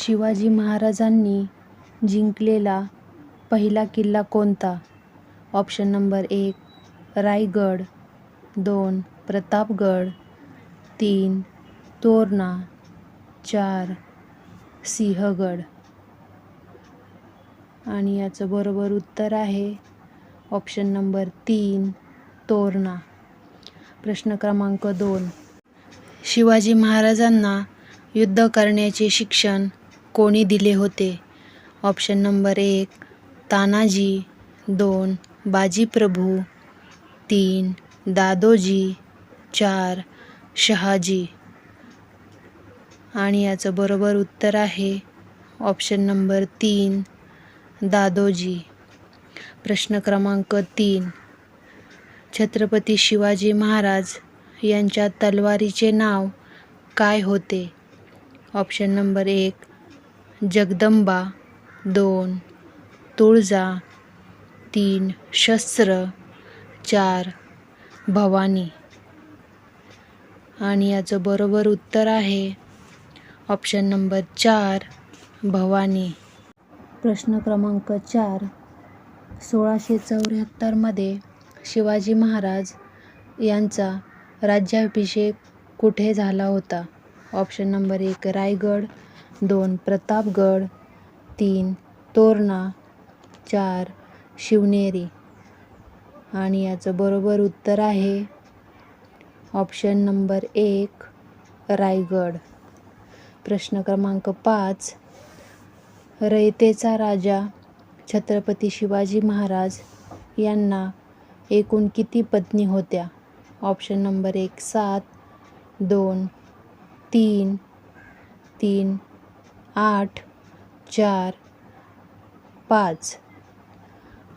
शिवाजी महाराजांनी जिंकलेला पहिला किल्ला कोणता? ऑप्शन नंबर एक रायगड. दोन प्रतापगड. तीन तोरणा. चार सिंहगड. आणि याचं बरोबर उत्तर आहे ऑप्शन नंबर तीन तोरणा. प्रश्न क्रमांक दोन. शिवाजी महाराजांना युद्ध करण्याचे शिक्षण कोणी दिले होते? ऑप्शन नंबर एक तानाजी. दोन बाजीप्रभू. तीन दादोजी. चार शहाजी. आणि याचं बरोबर उत्तर आहे ऑप्शन नंबर तीन दादोजी. प्रश्न क्रमांक तीन. छत्रपती शिवाजी महाराज यांच्या तलवारीचे नाव काय होते? ऑप्शन नंबर एक जगदंबा दोन तुळजा तीन शस्त्र चार भवानी. आणि याचं बरोबर उत्तर आहे ऑप्शन नंबर चार भवानी. प्रश्न क्रमांक चार सोळाशे चौऱ्याहत्तरमध्ये शिवाजी महाराज यांचा राज्याभिषेक कुठे झाला होता? ऑप्शन नंबर एक रायगड. दोन प्रतापगड तीन तोरणा चार शिवनेरी. आणि याचं बरोबर उत्तर आहे ऑप्शन नंबर एक रायगड. प्रश्न क्रमांक पाच रयतेचा राजा छत्रपती शिवाजी महाराज यांना एकूण किती पत्नी होत्या? ऑप्शन नंबर एक सात दोन तीन तीन आठ चार पाच.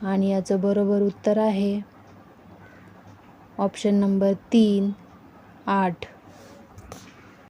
आणि याचं बरोबर उत्तर आहे. ऑप्शन नंबर तीन आठ.